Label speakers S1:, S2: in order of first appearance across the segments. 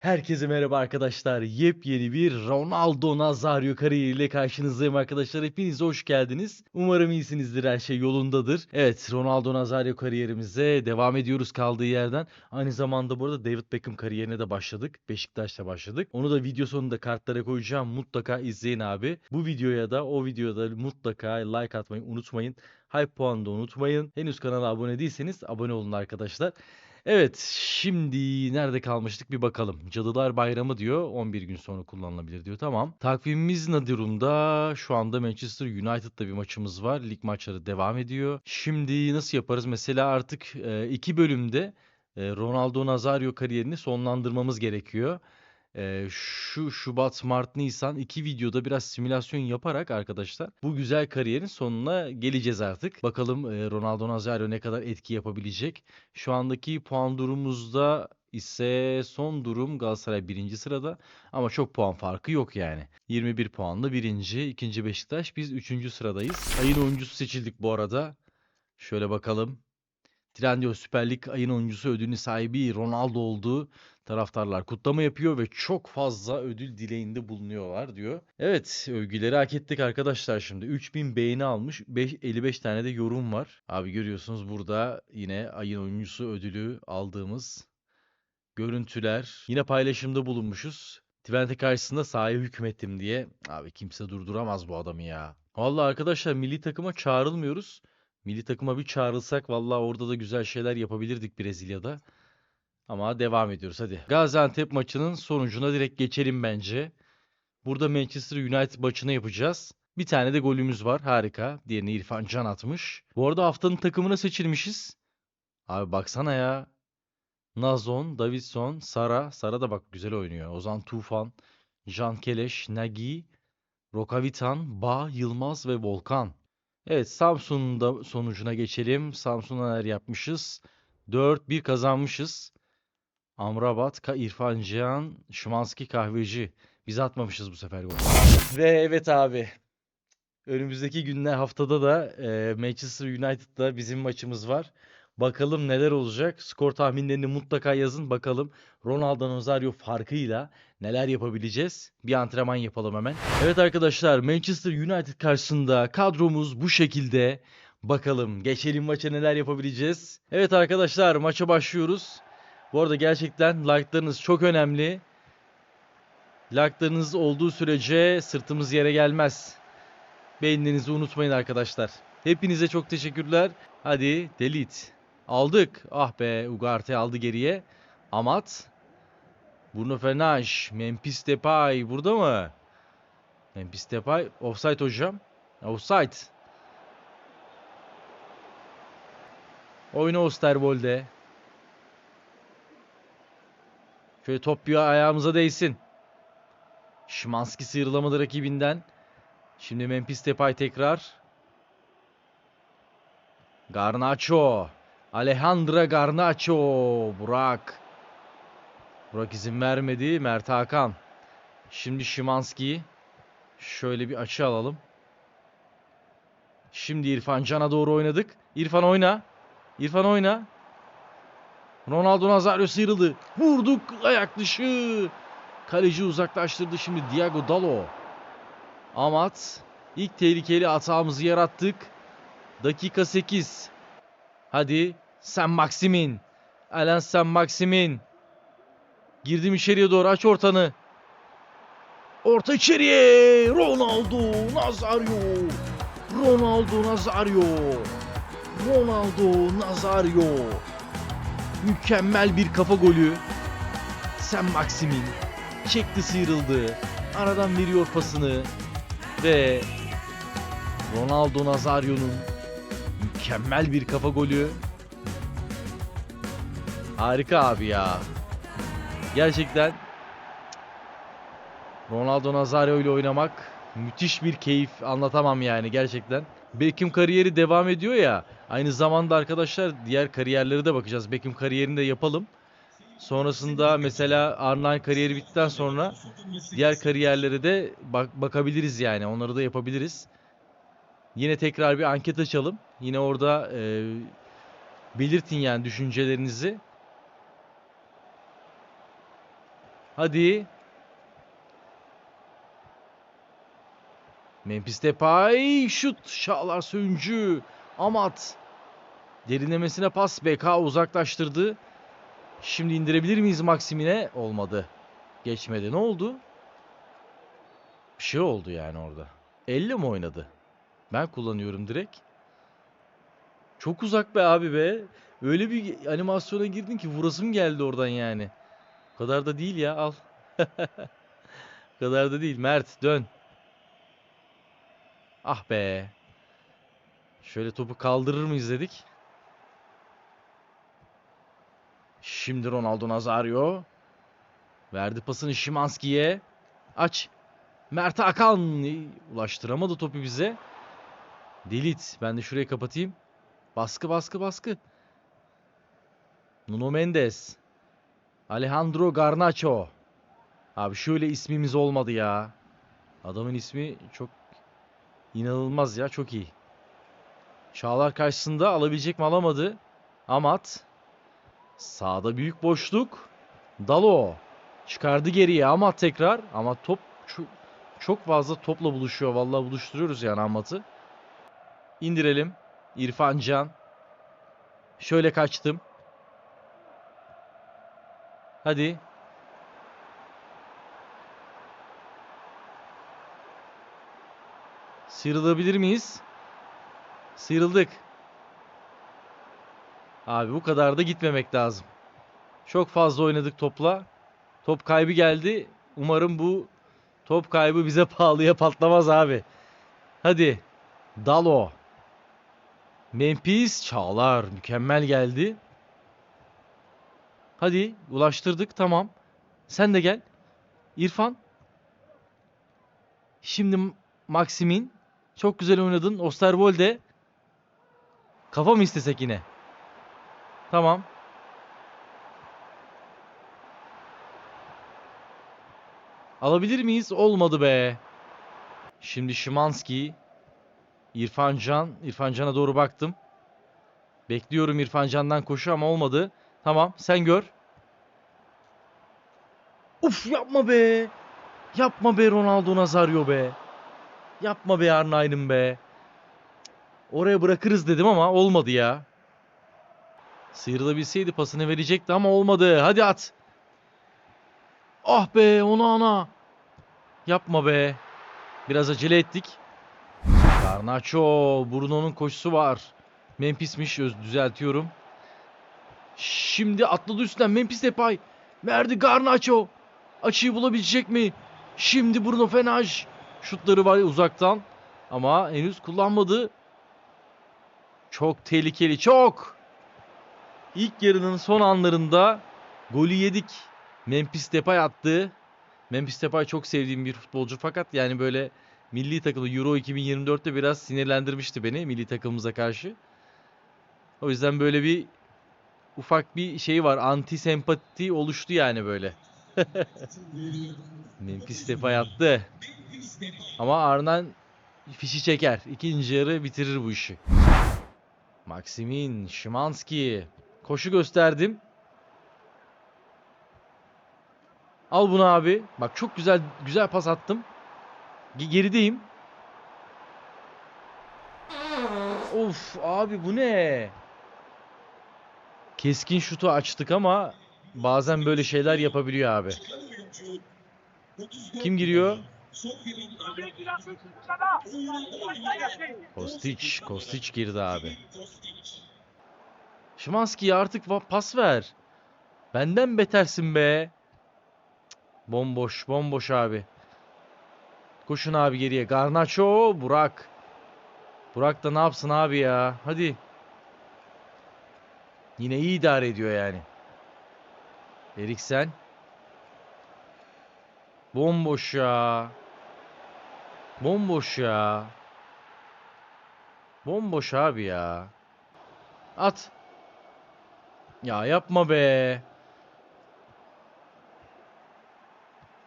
S1: Herkese merhaba arkadaşlar. Yepyeni bir Ronaldo Nazario kariyeriyle karşınızdayım arkadaşlar. Hepiniz hoş geldiniz. Umarım iyisinizdir, her şey yolundadır. Evet, Ronaldo Nazario kariyerimize devam ediyoruz kaldığı yerden. Aynı zamanda bu arada David Beckham kariyerine de başladık. Beşiktaş'ta başladık. Onu da video sonunda kartlara koyacağım. Mutlaka izleyin abi. Bu videoya da o videoda mutlaka like atmayı unutmayın. Hype puanı da unutmayın. Henüz kanala abone değilseniz abone olun arkadaşlar. Evet, şimdi nerede kalmıştık bir bakalım. Cadılar Bayramı diyor, 11 gün sonra kullanılabilir diyor. Tamam. Takvimimiz ne durumda? Şu anda Manchester United'da bir maçımız var. Lig maçları devam ediyor. Şimdi nasıl yaparız? Mesela artık e, iki bölümde e, Ronaldo Nazario kariyerini sonlandırmamız gerekiyor. E, şu Şubat, Mart, Nisan iki videoda biraz simülasyon yaparak arkadaşlar bu güzel kariyerin sonuna geleceğiz artık. Bakalım e, Ronaldo Nazario ne kadar etki yapabilecek. Şu andaki puan durumumuzda ise son durum Galatasaray birinci sırada ama çok puan farkı yok yani. 21 puanlı birinci, ikinci Beşiktaş biz üçüncü sıradayız. Ayın oyuncusu seçildik bu arada. Şöyle bakalım. Trendyol Süper Lig ayın oyuncusu ödülünün sahibi Ronaldo olduğu taraftarlar kutlama yapıyor ve çok fazla ödül dileğinde bulunuyorlar diyor. Evet övgüleri hak ettik arkadaşlar şimdi. 3000 beğeni almış. 5, 55 tane de yorum var. Abi görüyorsunuz burada yine ayın oyuncusu ödülü aldığımız görüntüler. Yine paylaşımda bulunmuşuz. Twente karşısında sahaya hükmettim diye. Abi kimse durduramaz bu adamı ya. Vallahi arkadaşlar milli takıma çağrılmıyoruz. Milli takıma bir çağrılsak vallahi orada da güzel şeyler yapabilirdik Brezilya'da. Ama devam ediyoruz hadi. Gaziantep maçının sonucuna direkt geçelim bence. Burada Manchester United maçını yapacağız. Bir tane de golümüz var. Harika. Diğerini İrfan Can atmış. Bu arada haftanın takımına seçilmişiz. Abi baksana ya. Nazon, Davidson, Sara. Sara da bak güzel oynuyor. Ozan Tufan, Can Keleş, Nagi, Rokavitan, Ba, Yılmaz ve Volkan. Evet Samsun'un da sonucuna geçelim. Samsun'a neler yapmışız? 4-1 kazanmışız. Amrabat, Ka İrfan Cihan, Şimanski Kahveci. Biz atmamışız bu sefer gol. Ve evet abi. Önümüzdeki günler haftada da e, Manchester United'da bizim maçımız var. Bakalım neler olacak. Skor tahminlerini mutlaka yazın. Bakalım Ronaldo Nazario farkıyla neler yapabileceğiz. Bir antrenman yapalım hemen. Evet arkadaşlar Manchester United karşısında kadromuz bu şekilde. Bakalım geçelim maça neler yapabileceğiz. Evet arkadaşlar maça başlıyoruz. Bu arada gerçekten like'larınız çok önemli. Like'larınız olduğu sürece sırtımız yere gelmez. Beğeninizi unutmayın arkadaşlar. Hepinize çok teşekkürler. Hadi delete. Aldık. Ah be Ugarte aldı geriye. Amat. Bruno Fernandes. Memphis Depay burada mı? Memphis Depay. Offside hocam. Offside. Oyna Osterwolde. Şöyle top bir ayağımıza değsin. Şimanski sıyrılamadı rakibinden. Şimdi Memphis Depay tekrar. Garnacho. Alejandro Garnacho. Burak. Burak izin vermedi. Mert Hakan. Şimdi Şimanski. Şöyle bir açı alalım. Şimdi İrfan Can'a doğru oynadık. İrfan oyna. İrfan oyna. Ronaldo Nazario sıyrıldı. Vurduk ayak dışı. Kaleci uzaklaştırdı şimdi Diego Dalo. Amat. ilk tehlikeli hatamızı yarattık. Dakika 8. Hadi Sen Maximin. Alan Sen Maximin. Girdim içeriye doğru aç ortanı. Orta içeriye. Ronaldo Nazario. Ronaldo Nazario. Ronaldo Nazario. Mükemmel bir kafa golü. Sen Maximin çekti sıyrıldı. Aradan veriyor pasını ve Ronaldo Nazario'nun mükemmel bir kafa golü. Harika abi ya. Gerçekten Ronaldo Nazario ile oynamak müthiş bir keyif anlatamam yani gerçekten. Beckham kariyeri devam ediyor ya. Aynı zamanda arkadaşlar diğer kariyerlere de bakacağız. Beckham kariyerini de yapalım. Sonrasında mesela R9 kariyeri bittikten sonra diğer kariyerlere de bak bakabiliriz yani. Onları da yapabiliriz. Yine tekrar bir anket açalım. Yine orada e, belirtin yani düşüncelerinizi. Hadi. Memphis Depay şut. Şahlar Söyüncü. Amat. Derinlemesine pas. BK uzaklaştırdı. Şimdi indirebilir miyiz Maksimine? Olmadı. Geçmedi. Ne oldu? Bir şey oldu yani orada. Elle mi oynadı? Ben kullanıyorum direkt. Çok uzak be abi be. Öyle bir animasyona girdin ki vurasım geldi oradan yani. O kadar da değil ya al. kadar da değil. Mert dön. Ah be. Şöyle topu kaldırır mıyız dedik. Şimdi Ronaldo Nazario. Verdi pasını Şimanski'ye. Aç. Mert Hakan ulaştıramadı topu bize. Delit. Ben de şurayı kapatayım. Baskı baskı baskı. Nuno Mendes. Alejandro Garnacho. Abi şöyle ismimiz olmadı ya. Adamın ismi çok inanılmaz ya. Çok iyi. Çağlar karşısında alabilecek mi alamadı. Amat. Sağda büyük boşluk. Dalo. Çıkardı geriye Amat tekrar. Ama top çok, fazla topla buluşuyor. Vallahi buluşturuyoruz yani Amat'ı. İndirelim. İrfan Can. Şöyle kaçtım. Hadi. Sıyrılabilir miyiz? Sıyrıldık. Abi bu kadar da gitmemek lazım. Çok fazla oynadık topla. Top kaybı geldi. Umarım bu top kaybı bize pahalıya patlamaz abi. Hadi. Dalo. Memphis Çağlar mükemmel geldi. Hadi ulaştırdık tamam. Sen de gel. İrfan. Şimdi Maximin. Çok güzel oynadın. Osterwolde. Kafa mı istesek yine? Tamam. Alabilir miyiz? Olmadı be. Şimdi Şimanski. İrfan Can. İrfan Can'a doğru baktım. Bekliyorum İrfan Can'dan koşu ama olmadı. Tamam sen gör. Uf yapma be. Yapma be Ronaldo Nazario be. Yapma be Arnayn'ım be. Oraya bırakırız dedim ama olmadı ya. Sıyrılabilseydi pasını verecekti ama olmadı. Hadi at. Ah be ona ana. Yapma be. Biraz acele ettik. Garnacho. Bruno'nun koşusu var. Memphis'miş. Düzeltiyorum. Şimdi atladı üstten. Memphis Depay. Verdi Garnacho. Açıyı bulabilecek mi? Şimdi Bruno Fenaj. Şutları var uzaktan. Ama henüz kullanmadı. Çok tehlikeli. Çok. İlk yarının son anlarında golü yedik. Memphis Depay attı. Memphis Depay çok sevdiğim bir futbolcu fakat yani böyle milli takımı Euro 2024'te biraz sinirlendirmişti beni milli takımımıza karşı. O yüzden böyle bir ufak bir şey var. Anti sempati oluştu yani böyle. Memphis Depay attı. Ama Arnan fişi çeker. İkinci yarı bitirir bu işi. Maximin, Şimanski. Koşu gösterdim. Al bunu abi. Bak çok güzel güzel pas attım. Ge- Gerideyim. Of abi bu ne? Keskin şutu açtık ama bazen böyle şeyler yapabiliyor abi. Kim giriyor? Kostić. Kostić girdi abi. Şimanski'ye artık pas ver. Benden betersin be. Bomboş, bomboş abi. Koşun abi geriye. Garnacho, Burak. Burak da ne yapsın abi ya? Hadi. Yine iyi idare ediyor yani. Eriksen. Bomboş ya. Bomboş ya. Bomboş abi ya. At. Ya yapma be.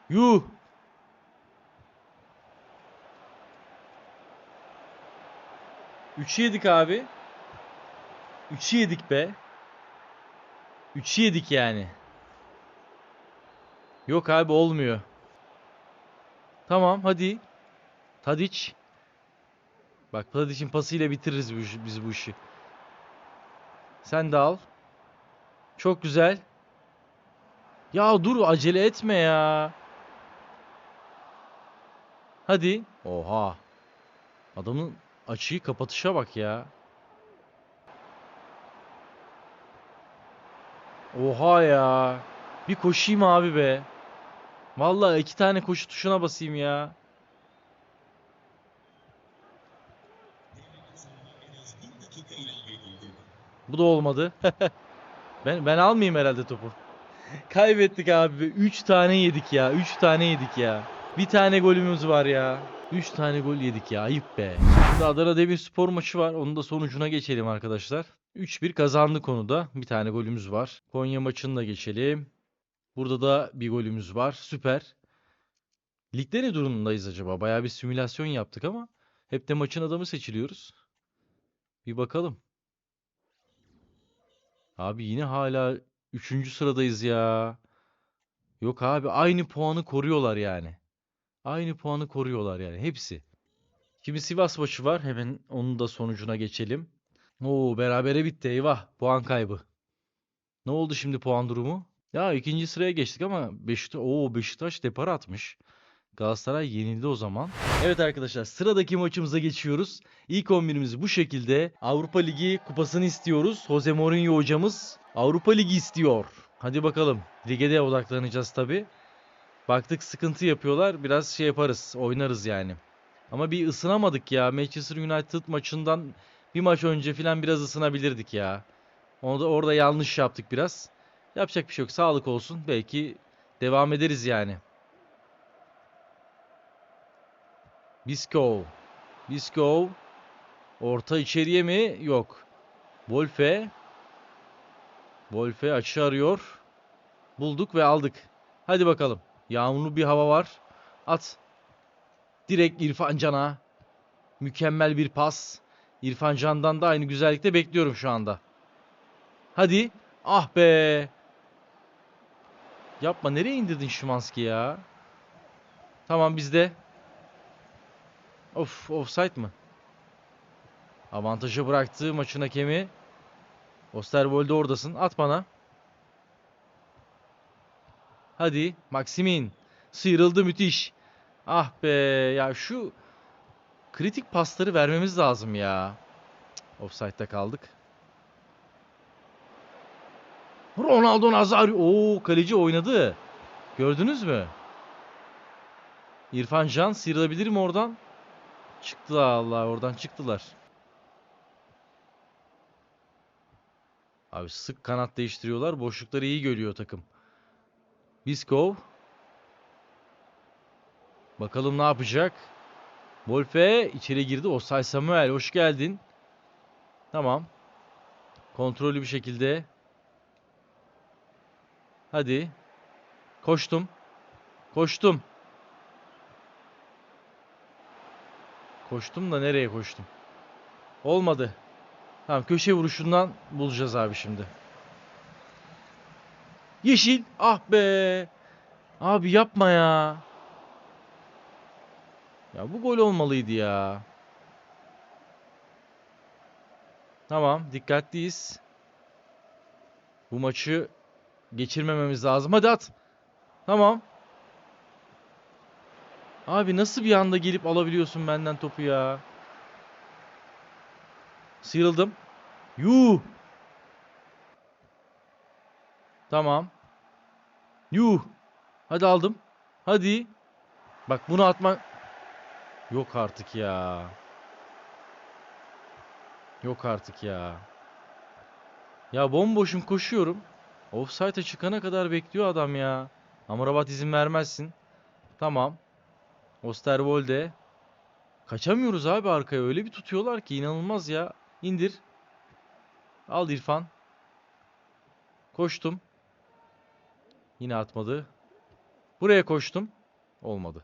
S1: Yuh. Üçü yedik abi. Üçü yedik be. Üçü yedik yani. Yok abi olmuyor. Tamam hadi. Tadic. Bak Tadic'in pasıyla bitiririz biz bu işi. Sen de al. Çok güzel. Ya dur acele etme ya. Hadi. Oha. Adamın açıyı kapatışa bak ya. Oha ya. Bir koşayım abi be. Vallahi iki tane koşu tuşuna basayım ya. Bu da olmadı. Ben ben almayayım herhalde topu. Kaybettik abi. 3 tane yedik ya. 3 tane yedik ya. Bir tane golümüz var ya. 3 tane gol yedik ya. Ayıp be. Şimdi Adana Demirspor maçı var. Onun da sonucuna geçelim arkadaşlar. 3-1 kazandı konuda. Bir tane golümüz var. Konya maçını da geçelim. Burada da bir golümüz var. Süper. Ligde ne durumdayız acaba? Bayağı bir simülasyon yaptık ama hep de maçın adamı seçiliyoruz. Bir bakalım. Abi yine hala 3. sıradayız ya. Yok abi aynı puanı koruyorlar yani. Aynı puanı koruyorlar yani hepsi. Şimdi Sivas maçı var. Hemen onun da sonucuna geçelim. Oo berabere bitti eyvah. Puan kaybı. Ne oldu şimdi puan durumu? Ya ikinci sıraya geçtik ama Beşiktaş, oo Beşiktaş depar atmış. Galatasaray yenildi o zaman. Evet arkadaşlar sıradaki maçımıza geçiyoruz. İlk 11'imiz bu şekilde. Avrupa Ligi kupasını istiyoruz. Jose Mourinho hocamız Avrupa Ligi istiyor. Hadi bakalım. Lige de odaklanacağız tabi. Baktık sıkıntı yapıyorlar. Biraz şey yaparız. Oynarız yani. Ama bir ısınamadık ya. Manchester United maçından bir maç önce falan biraz ısınabilirdik ya. Onu da orada yanlış yaptık biraz. Yapacak bir şey yok. Sağlık olsun. Belki devam ederiz yani. Biskov. Biskov. Orta içeriye mi? Yok. Wolfe. Wolfe açı arıyor. Bulduk ve aldık. Hadi bakalım. Yağmurlu bir hava var. At. Direkt İrfan Can'a. Mükemmel bir pas. İrfan Can'dan da aynı güzellikte bekliyorum şu anda. Hadi. Ah be. Yapma. Nereye indirdin Şimanski ya? Tamam bizde. Of offside mı? Avantajı bıraktı maçın hakemi. Osterwolde oradasın. At bana. Hadi Maximin. Sıyrıldı müthiş. Ah be ya şu kritik pasları vermemiz lazım ya. Offside'da kaldık. Ronaldo Nazario. Oo kaleci oynadı. Gördünüz mü? İrfan Can sıyrılabilir mi oradan? Çıktılar Allah oradan çıktılar. Abi sık kanat değiştiriyorlar. Boşlukları iyi görüyor takım. Biskov. Bakalım ne yapacak? Wolfe içeri girdi. Osay Samuel hoş geldin. Tamam. Kontrollü bir şekilde. Hadi. Koştum. Koştum. Koştum da nereye koştum? Olmadı. Tamam köşe vuruşundan bulacağız abi şimdi. Yeşil. Ah be. Abi yapma ya. Ya bu gol olmalıydı ya. Tamam dikkatliyiz. Bu maçı geçirmememiz lazım. Hadi at. Tamam. Abi nasıl bir anda gelip alabiliyorsun benden topu ya? Sıyrıldım. Yuh. Tamam. Yuh. Hadi aldım. Hadi. Bak bunu atma. Yok artık ya. Yok artık ya. Ya bomboşum koşuyorum. Offside'a çıkana kadar bekliyor adam ya. Amrabat izin vermezsin. Tamam. Osterwolde. Kaçamıyoruz abi arkaya. Öyle bir tutuyorlar ki inanılmaz ya. İndir. Al İrfan. Koştum. Yine atmadı. Buraya koştum. Olmadı.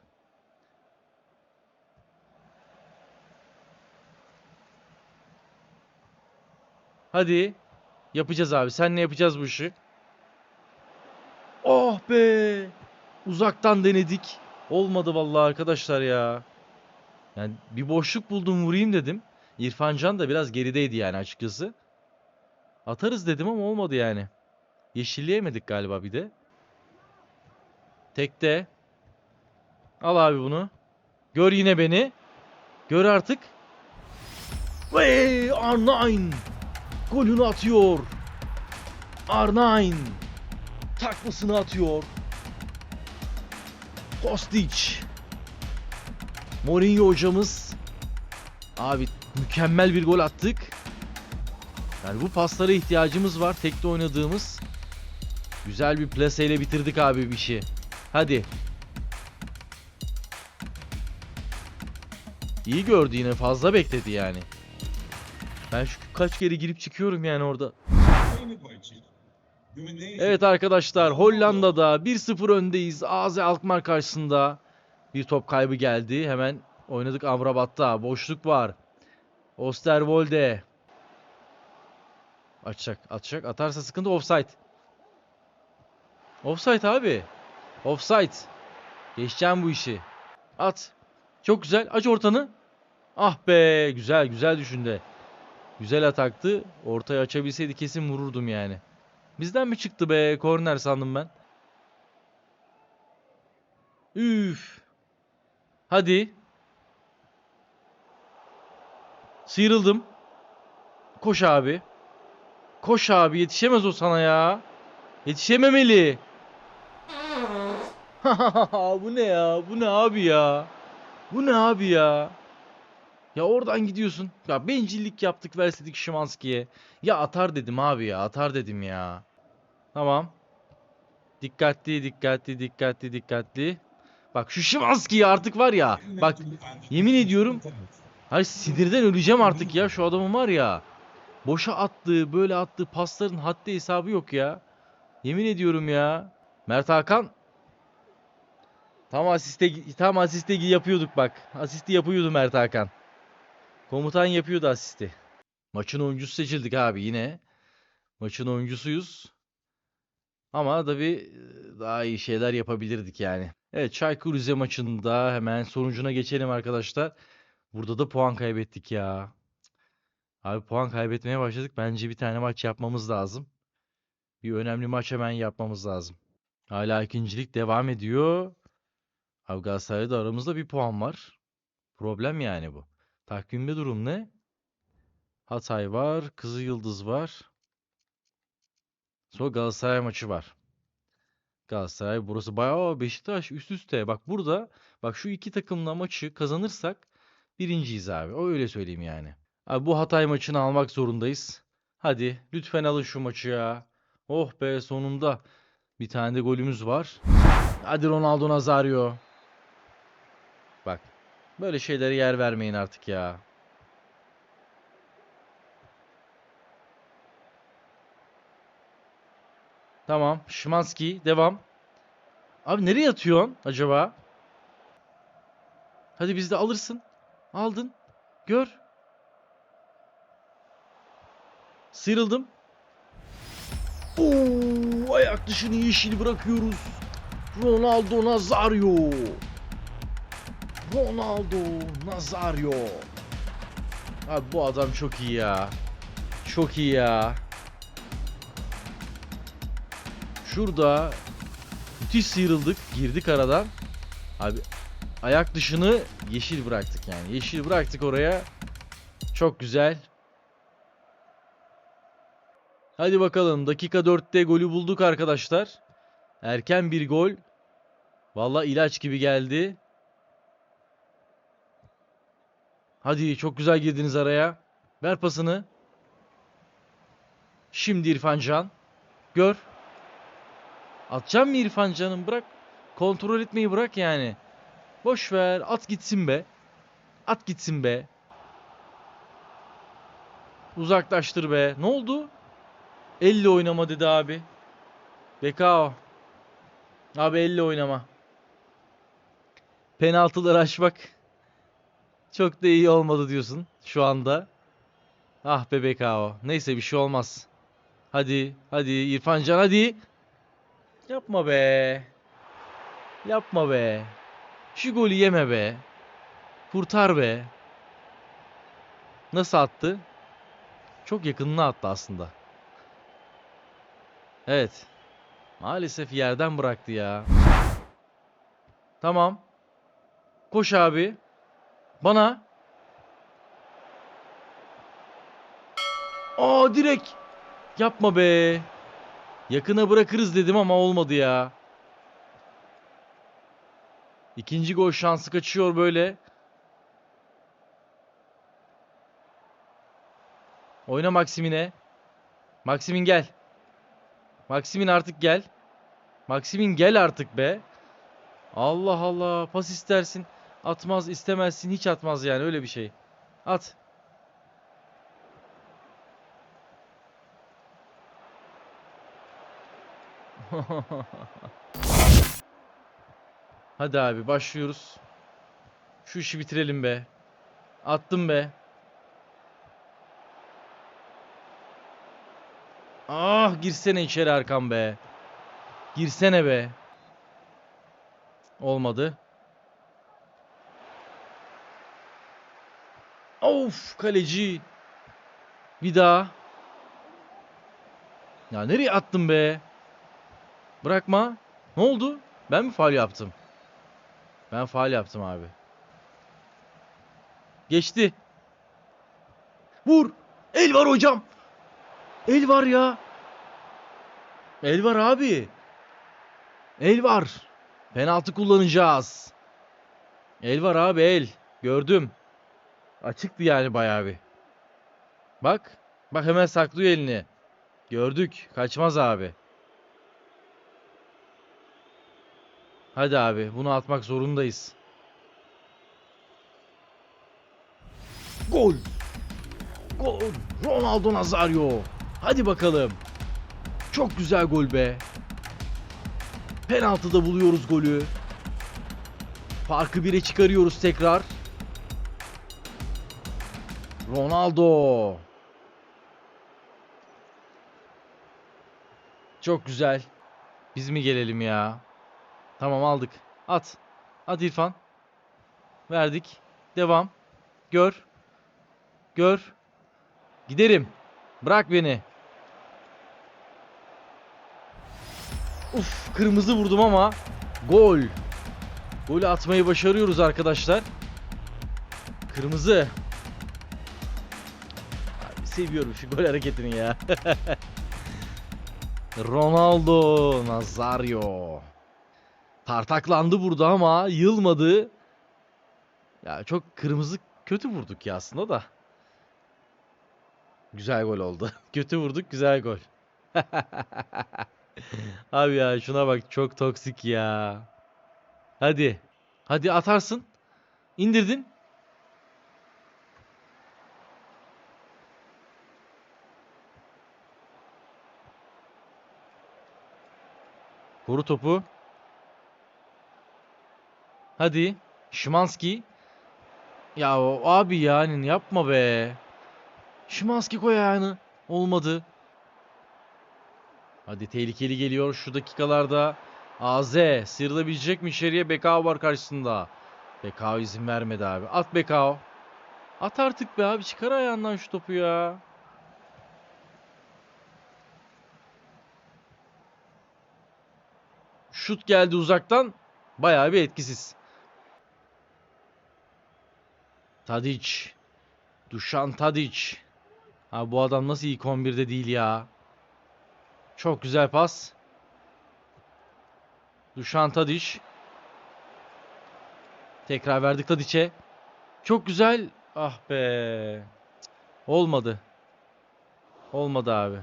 S1: Hadi. Yapacağız abi. Senle yapacağız bu işi. Oh be. Uzaktan denedik. Olmadı vallahi arkadaşlar ya. Yani bir boşluk buldum vurayım dedim. İrfan Can da biraz gerideydi yani açıkçası. Atarız dedim ama olmadı yani. Yeşilleyemedik galiba bir de. Tekte. Al abi bunu. Gör yine beni. Gör artık. Ve R9 golünü atıyor. R9 takmasını atıyor. Kostic. Mourinho hocamız. Abi mükemmel bir gol attık. Yani bu paslara ihtiyacımız var. Tekte oynadığımız. Güzel bir plaseyle bitirdik abi bir işi. Hadi. İyi gördü yine fazla bekledi yani. Ben şu kaç kere girip çıkıyorum yani orada. Evet arkadaşlar Hollanda'da 1-0 öndeyiz. AZ Alkmaar karşısında bir top kaybı geldi. Hemen oynadık Amrabat'ta. Boşluk var. Osterwolde. Açacak, atacak. Atarsa sıkıntı offside. Offside abi. Offside. Geçeceğim bu işi. At. Çok güzel. Aç ortanı. Ah be. Güzel, güzel düşündü. Güzel ataktı. Ortaya açabilseydi kesin vururdum yani. Bizden mi çıktı be? Korner sandım ben. Üf. Hadi. Sıyrıldım. Koş abi. Koş abi yetişemez o sana ya. Yetişememeli. Bu ne ya? Bu ne abi ya? Bu ne abi ya? Ya oradan gidiyorsun. Ya bencillik yaptık verseydik Şimanski'ye. Ya atar dedim abi ya. Atar dedim ya. Tamam. Dikkatli dikkatli dikkatli dikkatli. Bak şu Şimanski'yi artık var ya. Bak yemin ediyorum. Hayır sinirden öleceğim artık ya. Şu adamın var ya. Boşa attığı böyle attığı pasların haddi hesabı yok ya. Yemin ediyorum ya. Mert Hakan. Tam asiste tam asiste yapıyorduk bak. Asisti yapıyordu Mert Hakan. Komutan yapıyordu asisti. Maçın oyuncusu seçildik abi yine. Maçın oyuncusuyuz. Ama tabii daha iyi şeyler yapabilirdik yani. Evet Çaykur Rize maçında hemen sonucuna geçelim arkadaşlar. Burada da puan kaybettik ya. Abi puan kaybetmeye başladık. Bence bir tane maç yapmamız lazım. Bir önemli maç hemen yapmamız lazım. Hala ikincilik devam ediyor. Abi Galatasaray'da aramızda bir puan var. Problem yani bu. Takvimde durum ne? Hatay var. Kızıl Yıldız var. Sonra Galatasaray maçı var. Galatasaray burası bayağı Beşiktaş üst üste. Bak burada bak şu iki takımla maçı kazanırsak birinciyiz abi. O öyle söyleyeyim yani. Abi bu Hatay maçını almak zorundayız. Hadi lütfen alın şu maçı ya. Oh be sonunda. Bir tane de golümüz var. Hadi Ronaldo Nazario. Bak böyle şeylere yer vermeyin artık ya. Tamam. Şimanski devam. Abi nereye atıyorsun acaba? Hadi biz de alırsın. Aldın. Gör. Sıyrıldım. Oo, ayak dışını yeşil bırakıyoruz. Ronaldo Nazario. Ronaldo Nazario. Abi bu adam çok iyi ya. Çok iyi ya. Şurada müthiş sıyrıldık. Girdik aradan. Abi ayak dışını yeşil bıraktık yani. Yeşil bıraktık oraya. Çok güzel. Hadi bakalım. Dakika 4'te golü bulduk arkadaşlar. Erken bir gol. Vallahi ilaç gibi geldi. Hadi çok güzel girdiniz araya. Ver pasını. Şimdi İrfan Can. Gör. Atacağım mı İrfan Can'ım bırak. Kontrol etmeyi bırak yani. Boş ver. At gitsin be. At gitsin be. Uzaklaştır be. Ne oldu? Elle oynama dedi abi. Bekao. Abi elle oynama. Penaltıları açmak çok da iyi olmadı diyorsun şu anda. Ah be Bekao. Neyse bir şey olmaz. Hadi, hadi İrfan Can hadi. Yapma be. Yapma be. Şu golü yeme be. Kurtar be. Nasıl attı? Çok yakınına attı aslında. Evet. Maalesef yerden bıraktı ya. Tamam. Koş abi. Bana. Aa direkt. Yapma be. Yakına bırakırız dedim ama olmadı ya. İkinci gol şansı kaçıyor böyle. Oyna Maksimine. Maksimin gel. Maksimin artık gel. Maksimin gel artık be. Allah Allah. Pas istersin. Atmaz istemezsin. Hiç atmaz yani öyle bir şey. At. Hadi abi başlıyoruz. Şu işi bitirelim be. Attım be. Ah girsene içeri Erkan be. Girsene be. Olmadı. Of kaleci. Bir daha. Ya nereye attın be? Bırakma. Ne oldu? Ben mi faul yaptım? Ben faul yaptım abi. Geçti. Vur. El var hocam. El var ya. El var abi. El var. Penaltı kullanacağız. El var abi el. Gördüm. Açıktı yani bayağı bir. Bak. Bak hemen saklıyor elini. Gördük. Kaçmaz abi. Hadi abi bunu atmak zorundayız. Gol. Gol. Ronaldo Nazario. Hadi bakalım. Çok güzel gol be. Penaltıda buluyoruz golü. Farkı bire çıkarıyoruz tekrar. Ronaldo. Çok güzel. Biz mi gelelim ya? Tamam aldık. At. At İrfan. Verdik. Devam. Gör. Gör. Giderim. Bırak beni. Uf kırmızı vurdum ama gol. Golü atmayı başarıyoruz arkadaşlar. Kırmızı. Abi seviyorum şu gol hareketini ya. Ronaldo Nazario. Tartaklandı burada ama yılmadı. Ya çok kırmızı kötü vurduk ya aslında da. Güzel gol oldu. kötü vurduk güzel gol. Abi ya şuna bak çok toksik ya. Hadi. Hadi atarsın. İndirdin. Koru topu. Hadi. Şimanski. Ya abi yani yapma be. Şimanski koy ayağını. Olmadı. Hadi tehlikeli geliyor şu dakikalarda. AZ sıyrılabilecek mi içeriye? Bekao var karşısında. Bekao izin vermedi abi. At Bekao. At artık be abi. Çıkar ayağından şu topu ya. Şut geldi uzaktan. Bayağı bir etkisiz. Tadic. Dušan Tadic. Ha bu adam nasıl ilk 11'de değil ya. Çok güzel pas. Dušan Tadic. Tekrar verdik Tadic'e. Çok güzel. Ah be. Olmadı. Olmadı abi.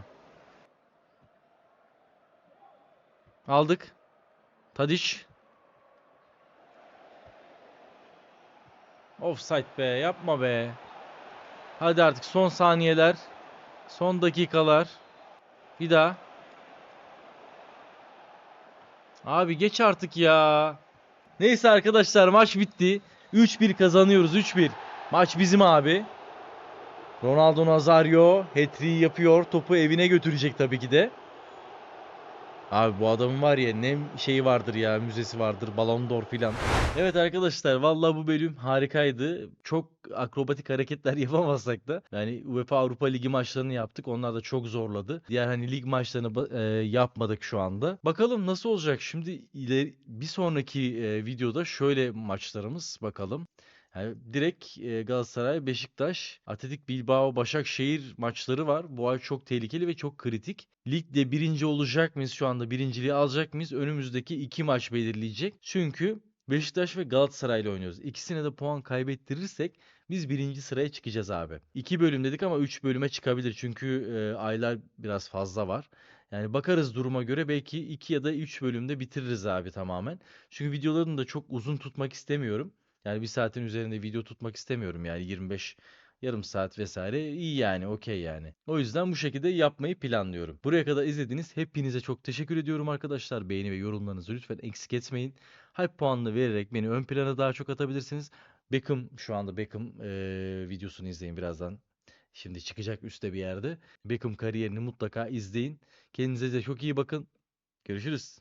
S1: Aldık. Tadic. Offside be. Yapma be. Hadi artık son saniyeler. Son dakikalar. Bir daha. Abi geç artık ya. Neyse arkadaşlar maç bitti. 3-1 kazanıyoruz 3-1. Maç bizim abi. Ronaldo Nazario hat-trick'i yapıyor. Topu evine götürecek tabii ki de. Abi bu adamın var ya ne şeyi vardır ya müzesi vardır Ballon d'Or filan. Evet arkadaşlar vallahi bu bölüm harikaydı. Çok akrobatik hareketler yapamasak da yani UEFA Avrupa Ligi maçlarını yaptık. Onlar da çok zorladı. Diğer hani lig maçlarını e, yapmadık şu anda. Bakalım nasıl olacak? Şimdi ileri, bir sonraki e, videoda şöyle maçlarımız bakalım. Yani direkt e, Galatasaray, Beşiktaş, Atletik Bilbao, Başakşehir maçları var. Bu ay çok tehlikeli ve çok kritik. Ligde birinci olacak mıyız şu anda? Birinciliği alacak mıyız? Önümüzdeki iki maç belirleyecek. Çünkü Beşiktaş ve Galatasaray ile oynuyoruz. İkisine de puan kaybettirirsek biz birinci sıraya çıkacağız abi. İki bölüm dedik ama üç bölüme çıkabilir. Çünkü e, aylar biraz fazla var. Yani bakarız duruma göre belki 2 ya da 3 bölümde bitiririz abi tamamen. Çünkü videolarını da çok uzun tutmak istemiyorum. Yani bir saatin üzerinde video tutmak istemiyorum yani 25 yarım saat vesaire iyi yani okey yani. O yüzden bu şekilde yapmayı planlıyorum. Buraya kadar izlediğiniz hepinize çok teşekkür ediyorum arkadaşlar. Beğeni ve yorumlarınızı lütfen eksik etmeyin. Hype puanını vererek beni ön plana daha çok atabilirsiniz. Beckham şu anda Beckham eee, videosunu izleyin birazdan. Şimdi çıkacak üstte bir yerde. Beckham kariyerini mutlaka izleyin. Kendinize de çok iyi bakın. Görüşürüz.